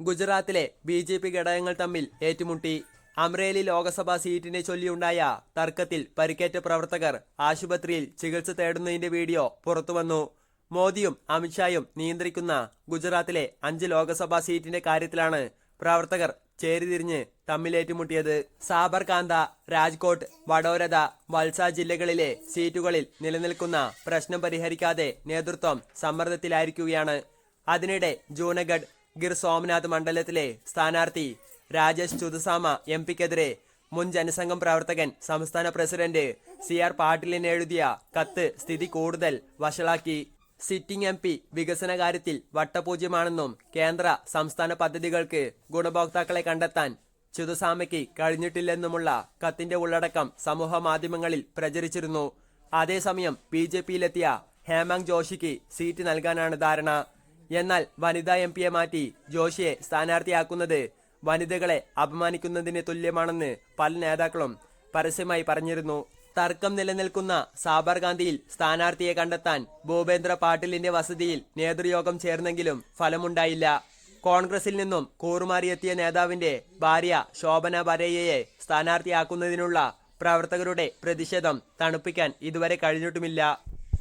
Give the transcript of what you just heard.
ഗുജറാത്തിലെ B J P ഘടകങ്ങൾ തമ്മിൽ ഏറ്റുമുട്ടി. അമ്രേലി ലോക്സഭാ സീറ്റിനെ ചൊല്ലിയുണ്ടായ തർക്കത്തിൽ പരിക്കേറ്റ പ്രവർത്തകർ ആശുപത്രിയിൽ ചികിത്സ തേടുന്നതിന്റെ വീഡിയോ പുറത്തുവന്നു. മോദിയും അമിത്ഷായും നിയന്ത്രിക്കുന്ന ഗുജറാത്തിലെ അഞ്ച് ലോക്സഭാ സീറ്റിന്റെ കാര്യത്തിലാണ് പ്രവർത്തകർ ചേരിതിരിഞ്ഞ് തമ്മിലേറ്റുമുട്ടിയത് സാബർകാന്ത രാജ്കോട്ട് വഡോരത വൽസ ജില്ലകളിലെ സീറ്റുകളിൽ നിലനിൽക്കുന്ന പ്രശ്നം പരിഹരിക്കാതെ നേതൃത്വം സമ്മർദ്ദത്തിലായിരിക്കുകയാണ്. അതിനിടെ ജൂനഗഡ് ഗിർ സോമനാഥ് മണ്ഡലത്തിലെ സ്ഥാനാർത്ഥി രാജേഷ് ചുതുസാമ എം പിക്കെതിരെ മുൻ ജനസംഘം പ്രവർത്തകൻ സംസ്ഥാന പ്രസിഡന്റ് സി ആർ പാട്ടീലിന് എഴുതിയ കത്ത് സ്ഥിതി കൂടുതൽ വഷളാക്കി. സിറ്റിംഗ് എം പി വികസന കാര്യത്തിൽ വട്ടപൂജ്യമാണെന്നും കേന്ദ്ര സംസ്ഥാന പദ്ധതികൾക്ക് ഗുണഭോക്താക്കളെ കണ്ടെത്താൻ ചുതുസാമയ്ക്ക് കഴിഞ്ഞിട്ടില്ലെന്നുമുള്ള കത്തിന്റെ ഉള്ളടക്കം സമൂഹ മാധ്യമങ്ങളിൽ പ്രചരിച്ചിരുന്നു. അതേസമയം ബി ജെ പിയിലെത്തിയ ഹേമാങ് ജോഷിക്ക് സീറ്റ് നൽകാനാണ് ധാരണ. എന്നാൽ വനിതാ എം പിയെ മാറ്റി ജോഷിയെ സ്ഥാനാർത്ഥിയാക്കുന്നത് വനിതകളെ അപമാനിക്കുന്നതിന് തുല്യമാണെന്ന് പല നേതാക്കളും പരസ്യമായി പറഞ്ഞിരുന്നു. തർക്കം നിലനിൽക്കുന്ന സാബർകാന്തിയിൽ സ്ഥാനാർത്ഥിയെ കണ്ടെത്താൻ ഭൂപേന്ദ്ര പാട്ടിലിന്റെ വസതിയിൽ നേതൃയോഗം ചേർന്നെങ്കിലും ഫലമുണ്ടായില്ല. കോൺഗ്രസിൽ നിന്നും കൂറുമാറിയെത്തിയ നേതാവിന്റെ ഭാര്യ ശോഭന ബരയ്യയെ സ്ഥാനാർത്ഥിയാക്കുന്നതിനുള്ള പ്രവർത്തകരുടെ പ്രതിഷേധം തണുപ്പിക്കാൻ ഇതുവരെ കഴിഞ്ഞിട്ടുമില്ല.